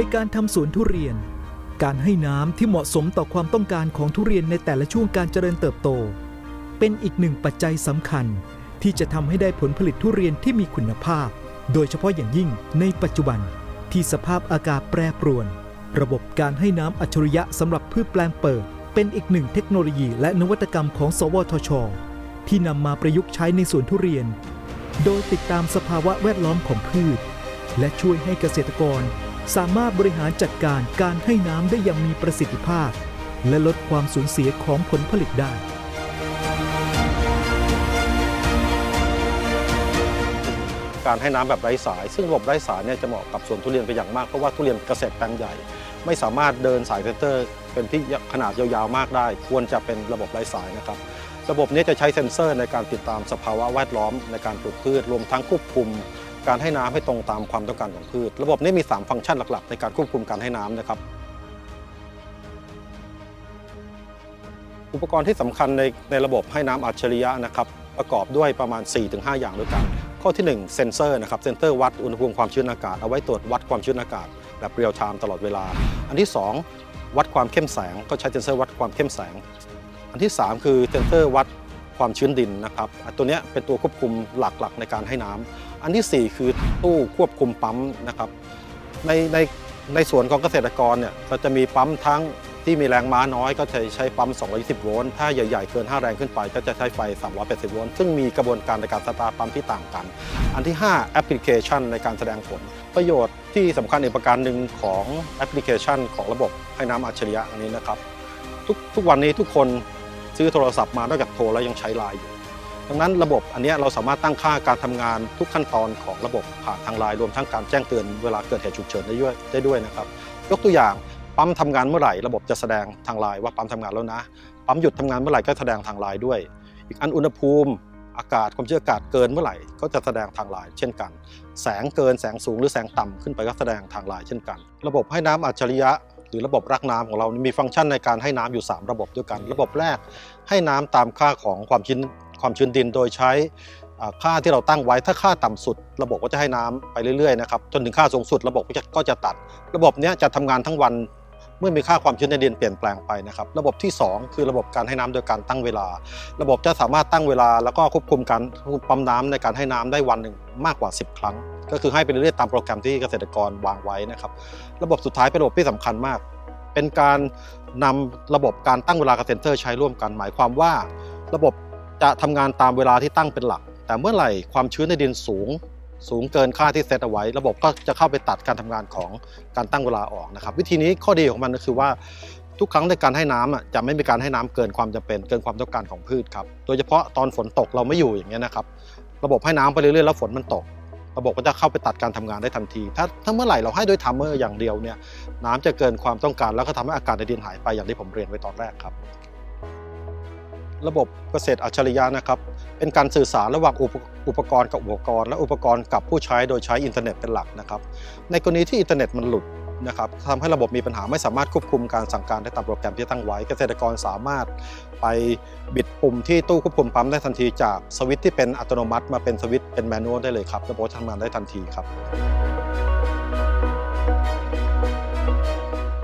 ในการทำสวนทุเรียน การให้น้ำที่เหมาะสมต่อความต้องการของทุเรียนในแต่ละช่วงการเจริญเติบโต เป็นอีกหนึ่งปัจจัยสำคัญ ที่จะทำให้ได้ผลผลิตทุเรียนที่มีคุณภาพ โดยเฉพาะอย่างยิ่งในปัจจุบันที่สภาพอากาศแปรปรวน ระบบการให้น้ำอัจฉริยะสำหรับพืชแปลงเปิด เป็นอีกหนึ่งเทคโนโลยีและนวัตกรรมของ สวทช ที่นำมาประยุกต์ใช้ในสวนทุเรียน โดยติดตามสภาวะแวดล้อมของพืช และช่วยให้เกษตรกร สามารถบริหารจัดการการให้น้ำได้อย่างมีประสิทธิภาพ และลดความสูญเสียของผลผลิตได้ การให้น้ำแบบไร้สาย ซึ่งระบบไร้สายเนี่ยจะเหมาะกับสวนทุเรียนเป็นอย่างมาก เพราะว่าทุเรียนเกษตรแปลงใหญ่ ไม่สามารถเดินสายเซนเตอร์เป็นที่ขนาดยาวๆมากได้ ควรจะเป็นระบบไร้สายนะครับ ระบบนี้จะใช้เซ็นเซอร์ในการติดตามสภาวะแวดล้อมในการปลูกพืชรวมทั้งควบคุม การให้น้ำให้ตรงตามความต้องการของพืช ระบบนี้มี 3 ฟังก์ชันหลัก ๆ ในการควบคุมการให้น้ำนะครับ อุปกรณ์ที่สำคัญในในระบบให้น้ำอัจฉริยะนะครับ ประกอบด้วยประมาณ 4-5 อย่างด้วยกัน ข้อที่ 1 เซนเซอร์นะครับเซนเซอร์วัดอุณหภูมิความชื้นอากาศเอาไว้ตรวจวัดความชื้นอากาศแบบเรียลไทม์ตลอดเวลา อันที่ 2 วัดความเข้มแสงก็ใช้เซนเซอร์วัดความเข้มแสง อันที่ 3 คือเซนเซอร์วัดความชื้นดินนะครับตัวนี้เป็นตัวควบคุมหลักๆในการให้น้ำ อันทีสี่ 4 คือตู้ควบคุมปั๊มนะครับในในในส่วนของเกษตรกรเนี่ยเราจะมีปั๊มทั้งที่มีแรงม้าน้อยก็จะใช้ปั๊ม 220 โวลต์ ถ้าใหญ่ๆ เกิน 5 แรงขึ้นไป ก็จะใช้ไฟ 380 โวลต์ ซึ่งมีกระบวนการในการสตาร์ทปั๊มที่ต่างกัน อันที่ 5 แอปพลิเคชันในการแสดงผล ประโยชน์ที่สำคัญอีกประการหนึ่งของแอปพลิเคชันของระบบให้น้ำอัจฉริยะอันนี้นะครับ ทุกทุกวันนี้ทุกคนซื้อโทรศัพท์มานอกจากโทรแล้วยังใช้ไลน์อยู่ ดังนั้นระบบอันนี้เราสามารถตั้งค่าการทำงานทุกขั้นตอนของระบบผ่านทางไลน์รวมทั้งการแจ้งเตือนเวลาเกิดเหตุฉุกเฉินได้ด้วยได้ด้วยนะครับ ยกตัวอย่างปั๊มทำงานเมื่อไหร่ระบบจะแสดงทางไลน์ว่าปั๊มทำงานแล้วนะปั๊มหยุดทำงานเมื่อไหร่ก็แสดงทางไลน์ด้วย อีกอันอุณหภูมิอากาศความชื้นอากาศเกินเมื่อไหร่ก็จะแสดงทางไลน์เช่นกัน แสงเกินแสงสูงหรือแสงต่ำขึ้นไปก็แสดงทางไลน์เช่นกัน ระบบให้น้ำอัจฉริยะ หรือระบบรักน้ำของเรามีฟังก์ชันในการให้น้ำอยู่ 3 ระบบด้วยกัน ระบบแรกให้น้ำตามค่าของความชื้น ความชื้นดินโดยใช้ค่าที่เราตั้งไว้ถ้าค่าต่ำสุด ระบบก็จะให้น้ำไปเรื่อยๆนะครับจนถึงค่าสูงสุด ระบบก็จะตัด ระบบเนี้ยจะทำงานทั้งวันเมื่อมีค่าความชื้นในดินเปลี่ยนแปลงไปนะครับ ระบบที่ 2 คือระบบการให้น้ำโดยการตั้งเวลา ระบบจะสามารถตั้งเวลา แล้วก็ควบคุมการปั๊มน้ำในการให้น้ำได้วันหนึ่งมากกว่า 10 ครั้ง ก็คือให้ไปเรื่อยๆตามโปรแกรมที่เกษตรกรวางไว้นะครับ ระบบสุดท้ายเป็นระบบที่สำคัญมาก เป็นการนำระบบการตั้งเวลากับเซนเซอร์ใช้ร่วมกัน หมายความว่า ระบบ จะทำงานตามเวลาที่ตั้งเป็นหลัก แต่เมื่อไหร่ความชื้นในดินสูง สูงเกินค่าที่เซตเอาไว้ ระบบก็จะเข้าไปตัดการทำงานของการตั้งเวลาออกนะครับ วิธีนี้ข้อดีของมันก็คือว่าทุกครั้งในการให้น้ำจะไม่มีการให้น้ำเกินความจำเป็นเกินความต้องการของพืชครับโดยเฉพาะตอนฝนตกเราไม่อยู่อย่างเงี้ยนะครับ ระบบให้น้ำไปเรื่อยๆแล้วฝนมันตก ระบบก็จะเข้าไปตัดการทำงานได้ทันที ถ้าถ้าเมื่อไหร่เราให้ด้วยทัมเมอร์อย่างเดียวเนี่ยน้ำจะเกินความต้องการแล้วก็ทำให้อากาศในดินหายไปอย่างที่ผมเรียนไว้ตอนแรกครับ ระบบเกษตรอัจฉริยะนะครับ เป็นการสื่อสารระหว่างอุปกรณ์กับอุปกรณ์ และอุปกรณ์กับผู้ใช้โดยใช้อินเทอร์เน็ตเป็นหลักนะครับ ในกรณีที่อินเทอร์เน็ตมันหลุดนะครับทำให้ระบบมีปัญหาไม่สามารถควบคุมการสั่งการได้ตามโปรแกรมที่ตั้งไว้ เกษตรกรสามารถไปบิดปุ่มที่ตู้ควบคุมปั๊มได้ทันทีจากสวิตช์ที่เป็นอัตโนมัติ มาเป็นสวิตช์เป็นแมนนวลได้เลยครับระบบจะทำงานได้ทันทีครับ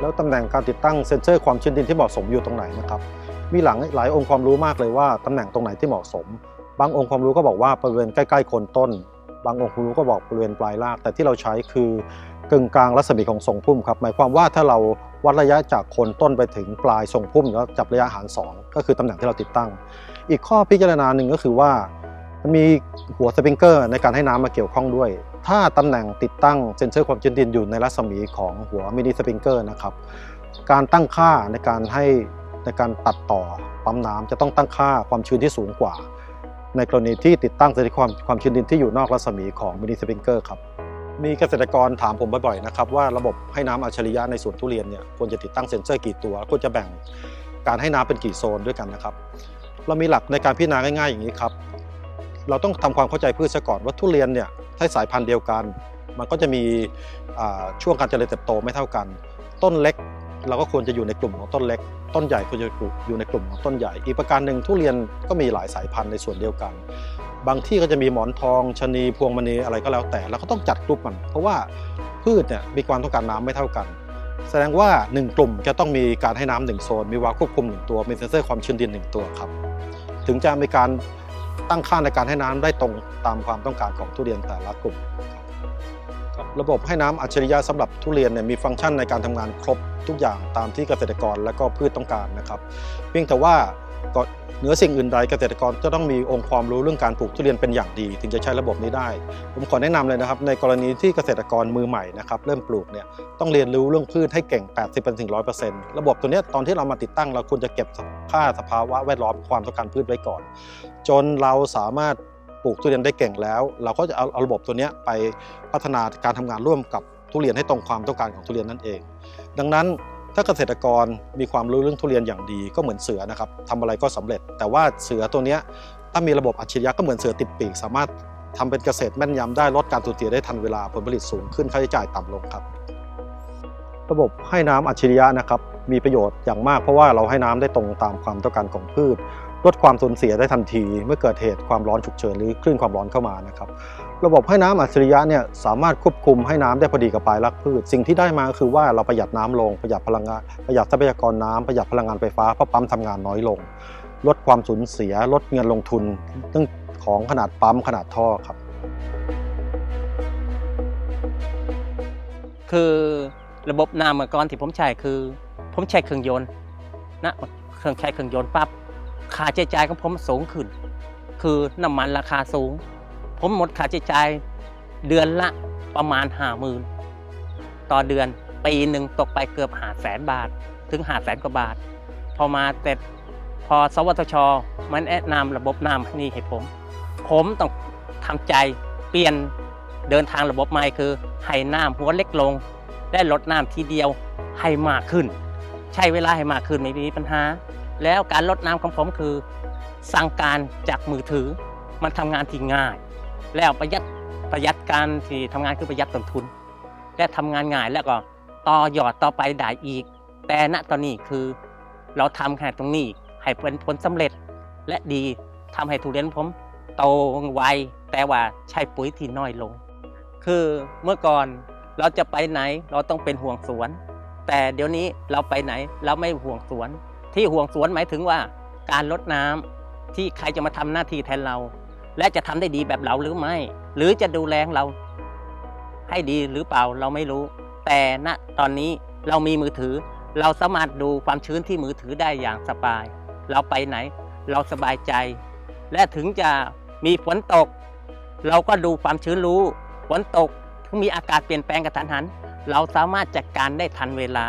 แล้วตำแหน่งการติดตั้งเซ็นเซอร์ความชื้นดินที่เหมาะสมอยู่ตรงไหนนะครับ มีหลังหลายองค์ความรู้มากเลยว่าตำแหน่งตรงไหนที่เหมาะสม บางองค์ความรู้ก็บอกว่าบริเวณใกล้ๆโคนต้น บางองค์ความรู้ก็บอกบริเวณปลายราก แต่ที่เราใช้คือกึ่งกลางรัศมีของทรงพุ่มครับหมายความว่าถ้าเราวัดระยะจากโคนต้นไปถึงปลายทรงพุ่มแล้วจับระยะหาร 2 ก็คือตำแหน่งที่เราติดตั้ง อีกข้อพิจารณาหนึ่งก็คือว่ามันมีหัวสปริงเกอร์ในการให้น้ำมาเกี่ยวข้องด้วย ถ้าตำแหน่งติดตั้งเซนเซอร์ความชื้นดินอยู่ในรัศมีของหัวมินิสปริงเกอร์นะครับ การตั้งค่าในการให้ ในการตัดต่อปั๊มน้ำจะต้องตั้งค่าความชื้นที่สูงกว่า ในกรณีที่ติดตั้งเซ็นเซอร์ความความชื้นดินที่อยู่นอกรัศมีของมินิสปริงเกอร์ครับมีเกษตรกรถามผมบ่อยๆนะครับว่าระบบให้น้ำอัจฉริยะในสวนทุเรียนเนี่ยควรจะติดตั้งเซ็นเซอร์กี่ตัวควรจะแบ่งการให้น้ำเป็นกี่โซนด้วยกันนะครับ เรามีหลักในการพิจารณาง่ายๆอย่างนี้ครับ เราต้องทำความเข้าใจพืชซะก่อนว่าทุเรียนเนี่ยถ้าสายพันธุ์เดียวกัน มันก็จะมีช่วงการเจริญเติบโตไม่เท่ากัน ต้นเล็ก เราก็ควรจะอยู่ในกลุ่มของต้นเล็ก ต้นใหญ่ควรจะอยู่ในกลุ่มของต้นใหญ่ อีกประการหนึ่งทุเรียนก็มีหลายสายพันธุ์ในส่วนเดียวกัน บางที่ก็จะมีหมอนทองชะนีพวงมณีอะไรก็แล้วแต่เราก็ต้องจัดกลุ่มมัน เพราะว่าพืชเนี่ยมีความต้องการน้ำไม่เท่ากัน แสดงว่า 1 กลุ่มจะต้องมีการให้น้ำหนึ่งโซน มีวาล์วควบคุม 1 ตัว มีเซ็นเซอร์ความชื้นดิน 1 ตัวครับ ถึงจะมีการตั้งค่าในการให้น้ำได้ตรงตามความต้องการของทุเรียนแต่ละกลุ่มครับ ระบบให้น้ำอัจฉริยะสำหรับทุเรียนเนี่ยมีฟังก์ชันในการทำงานครบทุกอย่างตามที่เกษตรกรและก็พืชต้องการนะครับ เพียงแต่ว่าก็เหนือสิ่งอื่นใดเกษตรกรจะต้องมีองค์ความรู้เรื่องการปลูกทุเรียนเป็นอย่างดี ถึงจะใช้ระบบนี้ได้ ผมขอแนะนำเลยนะครับ ในกรณีที่เกษตรกรมือใหม่นะครับเริ่มปลูกเนี่ยต้องเรียนรู้เรื่องพืชให้เก่ง 80ถึง100%ระบบตัวนี้ตอนที่เรามาติดตั้งเราควรจะเก็บค่าสภาวะแวดล้อมความต้องการพืชไว้ก่อน จนเราสามารถ ปลูกทุเรียนได้เก่งแล้ว เราก็จะเอาเอาระบบตัวนี้ไปพัฒนาการทำงานร่วมกับทุเรียนให้ตรงความต้องการของทุเรียนนั่นเอง ดังนั้นถ้าเกษตรกรมีความรู้เรื่องทุเรียนอย่างดีก็เหมือนเสือนะครับทำอะไรก็สำเร็จ แต่ว่าเสือตัวนี้ถ้ามีระบบอัจฉริยะก็เหมือนเสือติดปีก สามารถทำเป็นเกษตรแม่นยำได้ลดการสูญเสียได้ทันเวลาผลผลิตสูงขึ้นค่าใช้จ่ายต่ำลงครับ ระบบให้น้ำอัจฉริยะนะครับมีประโยชน์อย่างมากเพราะว่าเราให้น้ำได้ตรงตามความต้องการของพืช ลดความสูญเสียได้ทันที เมื่อเกิดเหตุความร้อนฉุกเฉินหรือคลื่นความร้อนเข้ามานะครับระบบให้น้ำอัจฉริยะเนี่ยสามารถควบคุมให้น้ำได้พอดีกับปลายรากพืช สิ่งที่ได้มาคือว่าเราประหยัดน้ำลงประหยัดพลังงานประหยัดทรัพยากรน้ำประหยัดพลังงานไฟฟ้าเพราะปั๊มทำงานน้อยลง ลดความสูญเสีย ลดเงินลงทุนเรื่องของขนาดปั๊มขนาดท่อครับ คือระบบน้ำเมื่อก่อนที่ผมใช้คือ ผมใช้เครื่องยนต์นะเครื่องใช้เครื่องยนต์ปั๊บ ค่าใช้จ่ายของผมสูงขึ้น คือน้ำมันราคาสูง ผมหมดค่าใช้จ่ายเดือนละประมาณห้าหมื่นต่อเดือนปีหนึ่งตกไปเกือบหาแสนบาท ถึงหาแสนกว่าบาท พอมาแต่พอสวทช มันแนะนำระบบน้ำนี่ให้ผม ผมต้องทำใจเปลี่ยนเดินทางระบบใหม่คือให้น้ำหัวเล็กลง ได้ลดน้ำทีเดียวให้มากขึ้น ใช้เวลาให้มากขึ้นไม่มีปัญหา แล้วการลดน้ำของผมคือ สั่งการจากมือถือ มันทำงานที่ง่าย แล้วประหยัดประหยัดการที่ทำงานคือประหยัดต้นทุน และทำงานง่ายแล้วก็ต่อยอดต่อไปได้อีก แต่ณตอนนี้คือเราทำแค่ตรงนี้ให้เป็นผลสำเร็จและดีทำให้ทุเรียนผมโตไวแต่ว่าใช้ปุ๋ยที่น้อยลง คือเมื่อก่อนเราจะไปไหนเราต้องเป็นห่วงสวน แต่เดี๋ยวนี้เราไปไหนเราไม่ห่วงสวน ที่ห่วงสวนหมายถึงว่าการลดน้ำที่ใครจะมาทำหน้าที่แทนเรา และจะทำได้ดีแบบเราหรือไม่ หรือจะดูแลเรา ให้ดีหรือเปล่าเราไม่รู้ แต่ณตอนนี้เรามีมือถือ เราสามารถดูความชื้นที่มือถือได้อย่างสบาย เราไปไหน เราสบายใจ และถึงจะมีฝนตก เราก็ดูความชื้นรู้ฝนตกถึงมีอากาศเปลี่ยนแปลงกระทันหัน เราสามารถจัดการได้ทันเวลา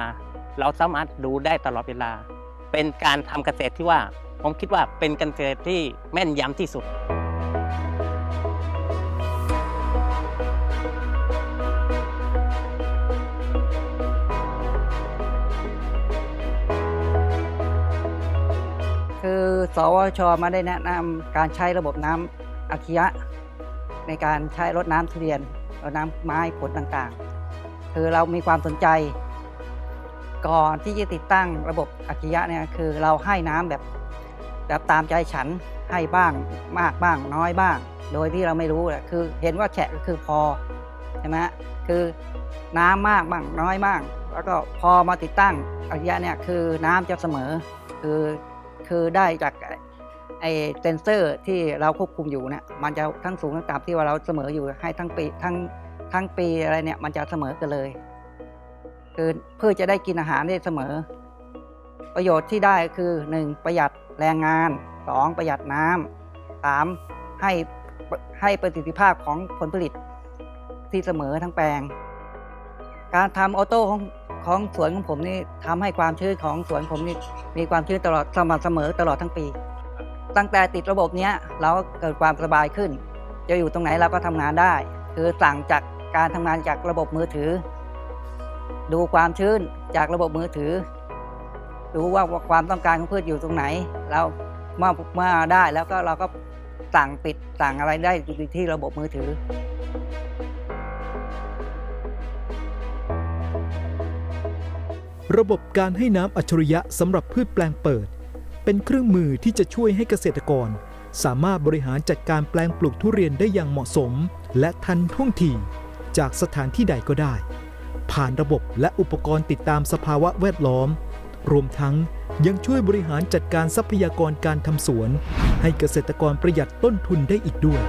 เราสามารถดูได้ตลอดเวลา เป็นการทำเกษตรที่ว่า ผมคิดว่าเป็นการเกษตรที่แม่นยำที่สุด คือสวชมาได้แนะนำการใช้ระบบน้ำอัจฉริยะ ในการใช้รดน้ำทุเรียนรดน้ำไม้ผลต่างๆ คือเรามีความสนใจ ก่อนที่จะติดตั้งระบบอัจฉริยะเนี่ยคือเราให้น้ำแบบแบบตามใจฉันให้บ้างมากบ้างน้อยบ้าง โดยที่เราไม่รู้แหละคือเห็นว่าแฉะก็คือพอใช่ไหมคือน้ำมากบ้างน้อยบ้าง แล้วก็พอมาติดตั้งอัจฉริยะเนี่ยคือน้ำจะเสมอ คือคือได้จากไอเซนเซอร์ที่เราควบคุมอยู่เนี่ยมันจะทั้งสูงทั้งต่ำที่ว่าเราเสมออยู่ให้ทั้งปีทั้งทั้งปีอะไรเนี่ยมันจะเสมอกันเลย คือเพื่อจะได้กินอาหารได้เสมอ ประโยชน์ที่ได้คือ 1. ประหยัดแรงงาน 2. ประหยัดน้ำ 3. ให้ให้ประสิทธิภาพของผลผลิตที่เสมอทั้งแปลง การทำออโต้ของของสวนของผมนี่ทำให้ความชื้นของสวนผมนี่มีความชื้นตลอดสม่ำเสมอตลอดทั้งปี ตั้งแต่ติดระบบเนี้ยเราเกิดความสบายขึ้น จะอยู่ตรงไหนเราก็ทำงานได้ คือสั่งจากการทำงานจากระบบมือถือ ดูความชื้นจากระบบมือถือ ดูว่าความต้องการของพืชอยู่ตรงไหน เราเมื่อเมื่อได้แล้วก็เราก็สั่งปิดสั่งอะไรได้ที่ระบบมือถือระบบการให้น้ำอัจฉริยะสำหรับพืชแปลงเปิด เป็นเครื่องมือที่จะช่วยให้เกษตรกร สามารถบริหารจัดการแปลงปลูกทุเรียนได้อย่างเหมาะสม และทันท่วงทีจากสถานที่ใดก็ได้ ผ่านระบบและอุปกรณ์ติดตามสภาวะแวดล้อม รวมทั้งยังช่วยบริหารจัดการทรัพยากรการทำสวน ให้เกษตรกรประหยัดต้นทุนได้อีกด้วย